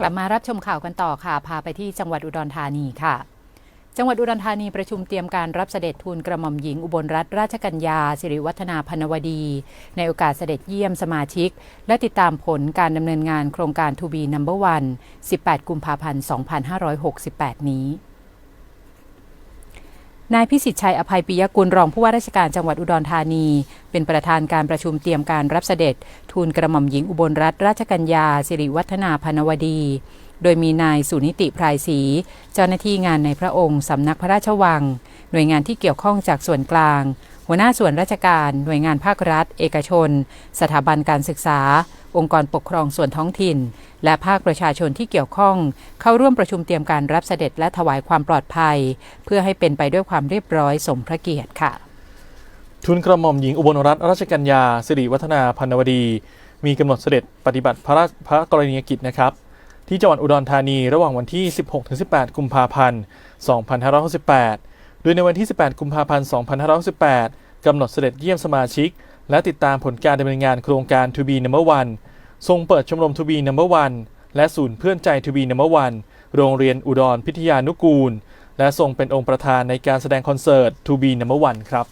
กลับมารับชมข่าวกันต่อค่ะ พาไปที่จังหวัดอุดรธานีค่ะ จังหวัดอุดรธานีประชุมเตรียมการรับเสด็จทูลกระหม่อมหญิงอุบลรัตนราชกัญญาสิริวัฒนาพนวดี ในโอกาสเสด็จเยี่ยมสมาชิก และติดตามผลการดำเนินงานโครงการทูบีนัมเบอร์วัน 18 กุมภาพันธ์ 2568 นี้ นายพิสิทธิ์ชัยอภัยปิยกุลรองผู้ว่าราชการจังหวัดอุดรธานี เป็นประธานการประชุมเตรียมการรับเสด็จ ทูลกระหม่อมหญิงอุบลรัตนราชกัญญา สิริวัฒนาพนวดี โดยมีนายสุนิติพรายศรีเจ้าหน้าที่งานในพระองค์ สำนักพระราชวัง หน่วยงานที่เกี่ยวข้องจากส่วนกลาง หัวหน้าส่วนราชการ หน่วยงานภาครัฐ เอกชน สถาบันการศึกษา องค์กรปกครองส่วนท้องถิ่น และภาคประชาชนที่เกี่ยวข้อง เข้าร่วมประชุมเตรียมการรับเสด็จและถวายความปลอดภัย เพื่อให้เป็นไปด้วยความเรียบร้อยสมพระเกียรติค่ะ ทุนกระหม่อมหญิงอุบลรัตนราชกัญญาสิริวัฒนาพันวดี มีกำหนดเสด็จปฏิบัติพระราชพระกรณียกิจนะครับที่จังหวัดอุดรธานีระหว่างวันที่ 16-18 กุมภาพันธ์ 2568 โดยในวันที่ 18 กุมภาพันธ์ 2568กำหนดเสด็จเยี่ยมสมาชิก และติดตามผลการดำเนินงานโครงการ To be Number One ทรงเปิดชมรม To be Number One และศูนย์เพื่อนใจ To be Number One โรงเรียนอุดรพิทยานุกูล และทรงเป็นองค์ประธานในการแสดงคอนเสิร์ต To be Number One ครับ